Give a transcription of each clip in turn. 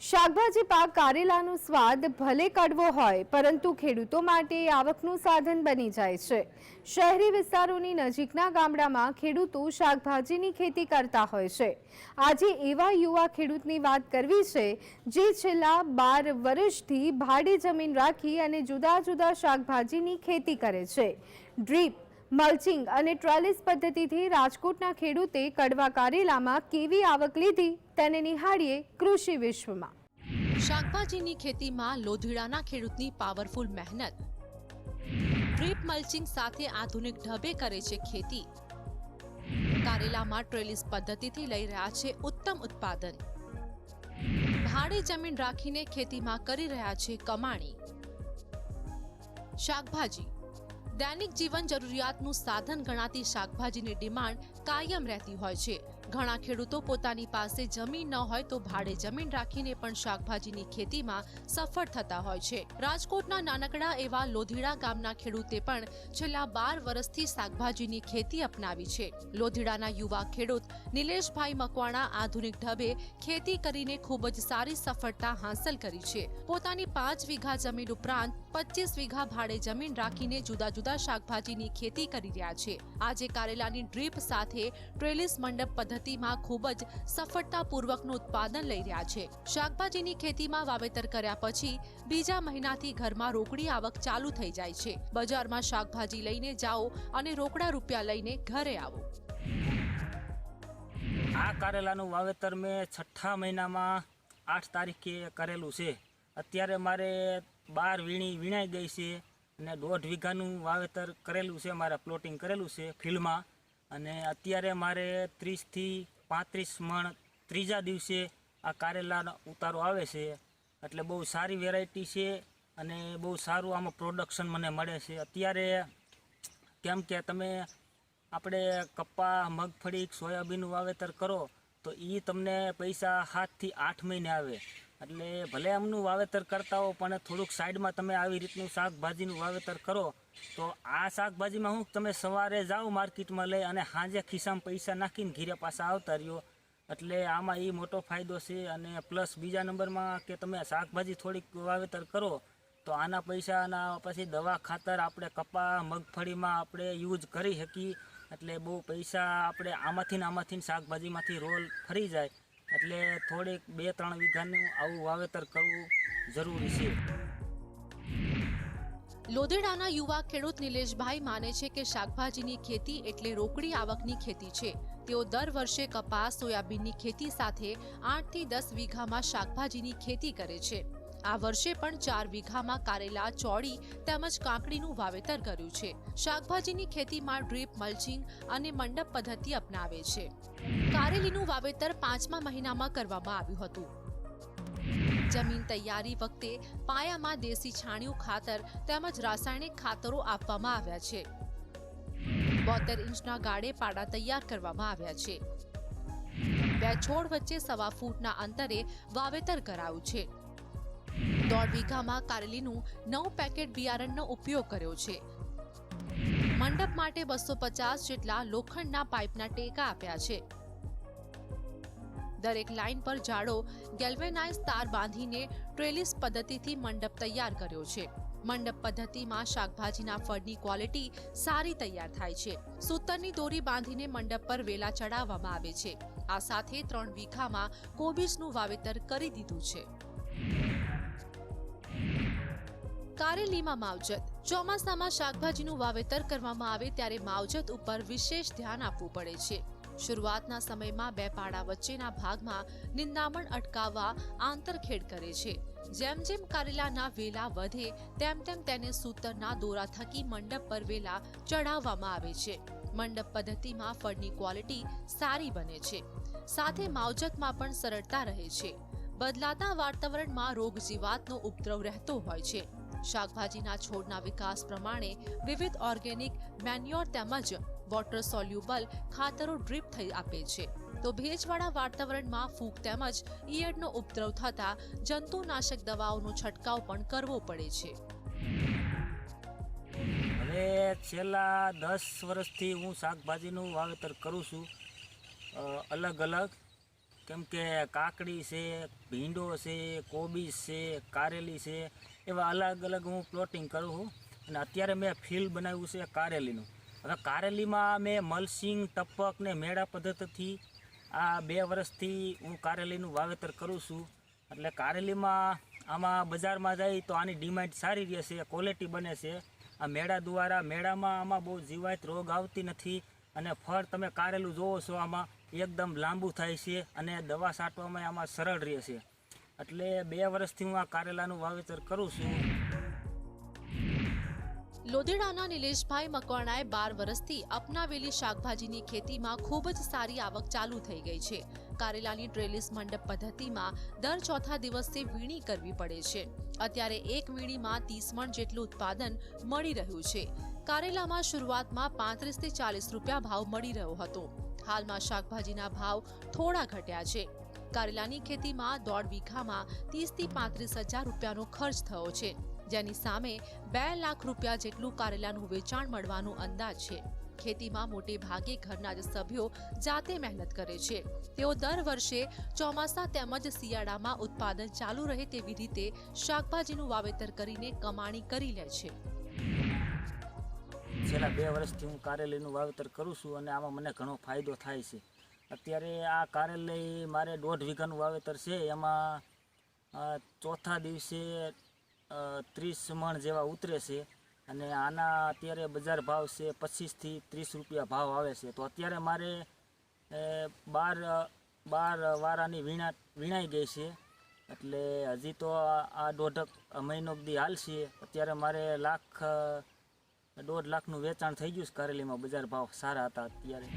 શાકભાજી પાક કારેલાનો સ્વાદ ભલે કડવો હોય, પરંતુ ખેડૂતો માટે આવકનું સાધન બની જાય છે. શહેરી વિસ્તારોની નજીકના ગામડામાં ખેડૂતો શાકભાજીની ખેતી કરતા હોય છે. આજે એવા યુવા ખેડૂતની વાત કરવી છે, જે છેલ્લા બાર વર્ષથી ભાડે જમીન રાખી અને જુદા જુદા શાકભાજીની ખેતી કરે છે. ડ્રીપ મલ્ચિંગ અને ટ્રેલિસ પદ્ધતિથી રાજકોટના ખેડૂતે કડવા કારેલામાં કેવી આવક લીધી તેને નિહાળીએ કૃષિ વિશ્વમાં. શાકભાજીની ખેતીમાં લોધીડાના ખેડૂતની પાવરફુલ મહેનત. ડ્રીપ મલ્ચિંગ સાથે આધુનિક ઢબે કરે છે ખેતી. કારેલામાં ટ્રેલિસ પદ્ધતિથી લઈ રહ્યા છે ઉત્તમ ઉત્પાદન. ભાડે જમીન રાખીને ખેતીમાં કરી રહ્યા છે કમાણી. શાકભાજી દૈનિક જીવન જરૂરિયાતનું સાધન ગણાતી શાકભાજીની ડિમાન્ડ કાયમ રહેતી હોય છે. ઘણા ખેડૂતો પોતાની પાસે જમીન ન હોય તો ભાડે જમીન રાખીને પણ શાકભાજીની ખેતીમાં સફળ થતા હોય છે. રાજકોટના નાનકડા એવા લોધીડા ગામના ખેડૂતે પણ છેલ્લા બાર વર્ષથી શાકભાજીની ખેતી અપનાવી છે. લોધીડાના યુવા ખેડૂત નિલેશભાઈ મકવાણા આધુનિક ઢબે ખેતી કરીને ખૂબ જ સારી સફળતા હાંસલ કરી છે. પોતાની પાંચ વીઘા જમીન ઉપરાંત પચીસ વીઘા ભાડે જમીન રાખીને જુદા જુદા શાકભાજીની ખેતી કરી રહ્યા છે. આજે કારેલાની ડ્રીપ સાથે ટ્રેલિસ મંડપ પદ્ધતિમાં ખૂબ જ સફળતાપૂર્વકનું ઉત્પાદન લઈ રહ્યા છે. શાકભાજીની ખેતીમાં વાવેતર કર્યા પછી બીજા મહિનાથી ઘરમાં રોકડી આવક ચાલુ થઈ જાય છે. બજારમાં શાકભાજી લઈને જાઓ અને રોકડા રૂપિયા લઈને ઘરે આવો. આ કારેલાનું વાવેતર મેં છઠ્ઠા મહિનામાં આઠ તારીખે કરેલું છે. અત્યારે મારે બાર વીણી, વીણાઈ ગઈ છે અને દોઢ વીઘાનું વાવેતર કરેલું છે, મારે પ્લોટિંગ કરેલું છે ફિલ્ડમાં. અને અત્યારે મારે ત્રીસથી પાંત્રીસ મણ ત્રીજા દિવસે આ કારેલાનો ઉતારો આવે છે. એટલે બહુ સારી વેરાયટી છે અને બહુ સારું આમાં પ્રોડક્શન મને મળે છે. અત્યારે કેમ કે તમે આપણે કપા મગફળી, સોયાબીનનું વાવેતર કરો તો એ તમને પૈસા સાતથી આઠ મહિને આવે. એટલે ભલે એમનું વાવેતર કરતા હો, પણ થોડુંક સાઈડમાં તમે આવી રીતનું શાકભાજીનું વાવેતર કરો, તો આ શાકભાજીમાં હું તમે સવારે જાઓ માર્કેટમાં લઈ અને સાંજે ખિસ્સામાં પૈસા નાખીને ઘીરે પાછા આવતા રહ્યો. એટલે આમાં એ મોટો ફાયદો છે અને પ્લસ બીજા નંબરમાં કે તમે શાકભાજી થોડીક વાવેતર કરો, તો આના પૈસાના પછી દવા ખાતર આપણે કપા, મગફળીમાં આપણે યુઝ કરી શકીએ. એટલે બહુ પૈસા આપણે આમાંથી ને આમાંથી શાકભાજીમાંથી રોલ ફરી જાય. એટલે થોડીક બે ત્રણ વીઘાનું આવું વાવેતર કરવું જરૂરી છે. લોધેડાના યુવા ખેડૂત નિલેશભાઈ માને છે કે શાકભાજીની ખેતી એટલે રોકડી આવકની ખેતી છે. તેઓ દર વર્ષે કપાસ, સોયાબીનની ખેતી સાથે આઠથી દસ વીઘામાં શાકભાજીની ખેતી કરે છે. આ વર્ષે પણ ચાર વીઘામાં કારેલા ચોળી તેમજ કાકડીનું વાવેતર કર્યું છે. શાકભાજીની ખેતીમાં ડ્રીપ, મલ્ચિંગ અને મંડપ પદ્ધતિ અપનાવે છે. કારેલીનું વાવેતર પાંચમા મહિનામાં કરવામાં આવ્યું હતું. જમીન તૈયારી વખતે પાયામાં દેશી છાણિયું ખાતર તેમજ રાસાયણિક ખાતરો આપવામાં આવ્યા છે. બોતેર ઇંચના ગાળે પાડા તૈયાર કરવામાં આવ્યા છે. બે છોડ વચ્ચે સવા ફૂટના અંતરે વાવેતર કરાયું છે. દોઢ વીઘામાં કારેલીનું નવ પેકેટ બિયારણનો ઉપયોગ કર્યો છે. મંડપ માટે બસો પચાસ જેટલા લોખંડના પાઇપના ટેકા આપ્યા છે. દરેક લાઇન પર જાડો ગેલ્વેનાઇઝ તાર બાંધીને ટ્રેલિસ પદ્ધતિથી મંડપ તૈયાર કર્યો છે. મંડપ પદ્ધતિમાં શાકભાજીના ફળની ક્વોલિટી સારી તૈયાર થાય છે. સૂતરની દોરી બાંધીને મંડપ પર વેલા ચડાવવામાં આવે છે. આ સાથે ત્રણ વીઘામાં કોબીજનું વાવેતર કરી દીધું છે. કારેલીમાં માવજત. ચોમાસામાં શાકભાજીનું વાવેતર કરવામાં આવે ત્યારે માવજત ઉપર વિશેષ ધ્યાન આપવું પડે છે. શરૂઆતના સમયમાં બે પાડા વચ્ચેના ભાગમાં નિંદામણ અટકાવવા આંતરખેડ કરે છે. જેમ જેમ કારેલાના વેલા વધે, તેમ તેમ તેને સૂતરના દોરા થકી મંડપ પર વેલા ચડાવવામાં આવે છે. મંડપ પદ્ધતિમાં ફળની ક્વોલિટી સારી બને છે. સાથે માવજતમાં પણ સરળતા રહે છે. બદલાતા વાતાવરણમાં રોગ જીવાતનો ઉપદ્રવ રહેતો હોય છે. શાકભાજીના છોડના વિકાસ પ્રમાણે વિવિધ ઓર્ગેનિક મેન્યોર તેમજ વોટર સોલ્યુબલ ખાતરો ડ્રીપ થઈ આપે છે. તો ભેજવાળા વાતાવરણમાં ફૂગ તેમજ ઈયળનો ઉપદ્રવ થતા જંતુનાશક દવાઓનો છંટકાવ પણ કરવો પડે છે. હવે છેલ્લા દસ વર્ષથી હું શાકભાજીનું વાવેતર કરું છું. અલગ અલગ કેમ કે કાકડી છે, ભીંડો છે, કોબીજ છે, કારેલી છે, એવા અલગ અલગ હું પ્લોટિંગ કરું છું. અને અત્યારે મેં ફિલ્ડ બનાવ્યું છે કારેલીનું. હવે કારેલીમાં મેં મલ્સિંગ ટપક ને મેળા પદ્ધતિથી આ બે વર્ષથી હું કારેલીનું વાવેતર કરું છું. એટલે કારેલીમાં આમાં બજારમાં જાય તો આની ડિમાન્ડ સારી રહેશે ક્વોલિટી બને છે. આ મેળા દ્વારા મેળામાં આમાં બહુ જીવાત રોગ આવતી નથી. અને ફળ તમે કારેલું જોવો છો આમાં એકદમ લાંબુ થાય છે અને દવા છાંટવામાં આમાં સરળ રહે છે. એટલે બે વર્ષથી હું આ કારેલાનું વાવેતર કરું છું. લોધેડાના નિલેશભાઈ મકવાણાએ બાર વર્ષથી અપનાવેલી શાકભાજીની ખેતીમાં ખૂબ જ સારી આવક ચાલુ થઈ ગઈ છે. કારેલાની ટ્રેલિસ મંડપ પદ્ધતિમાં દર ચોથા દિવસે વીણી કરવી પડે છે. અત્યારે એક વીણીમાં ત્રીસ મણ જેટલું ઉત્પાદન મળી રહ્યું છે. કારેલામાં શરૂઆતમાં પાંત્રીસથી ચાલીસ રૂપિયા ભાવ મળી રહ્યો હતો. હાલમાં શાકભાજીના ભાવ થોડા ઘટ્યા છે. કારેલાની ખેતીમાં દોઢ વીઘામાં ત્રીસથી પાંત્રીસ હજાર રૂપિયાનો ખર્ચ થયો છે. જેની સામે બે લાખ રૂપિયા જેટલું કારેલાનું વેચાણ મળવાનો અંદાજ છે. ખેતીમાં મોટે ભાગે ઘરના જ સભ્યો જાતે મહેનત કરે છે. તેઓ દર વર્ષે ચોમાસા તેમજ શિયાળામાં ઉત્પાદન ચાલુ રહે તેવી રીતે શાકભાજીનું વાવેતર કરીને કમાણી કરી લે છે. છેલ્લા બે વર્ષથી હું કારેલીનું વાવેતર કરું છું અને આમાં મને ઘણો ફાયદો થાય છે. અત્યારે આ કારેલી મારે દોઢ વીઘાનું વાવેતર છે. એમાં ચોથા દિવસે ત્રીસ મણ જેવા ઉતરે છે અને આના અત્યારે બજાર ભાવ છે પચીસથી ત્રીસ રૂપિયા ભાવ આવે છે. તો અત્યારે મારે બાર બાર વારાની વીણા, વીણાઈ ગઈ છે. એટલે હજી તો આ દોઢક મહિનો બધી હાલશે. અત્યારે મારે લાખ દોઢ લાખનું વેચાણ થઈ ગયું છે કારેલીમાં. બજાર ભાવ સારા હતા અત્યારે.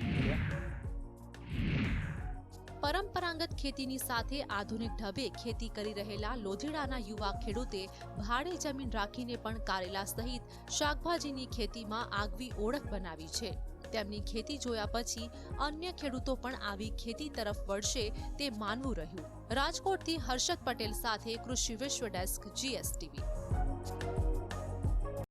પરંપરાગત ખેતીની સાથે આધુનિક ઢબે ખેતી કરી રહેલા લોધેડાના યુવા ખેડૂતે ભાડે જમીન રાખીને પણ કારેલા સહિત શાકભાજીની ખેતીમાં આગવી ઓળખ બનાવી છે. તેમની ખેતી જોયા પછી અન્ય ખેડૂતો પણ આવી ખેતી તરફ વળશે તે માનવું રહ્યું. રાજકોટથી હર્ષદ પટેલ સાથે કૃષિ વિશ્વ ડેસ્ક, જીએસટીવી.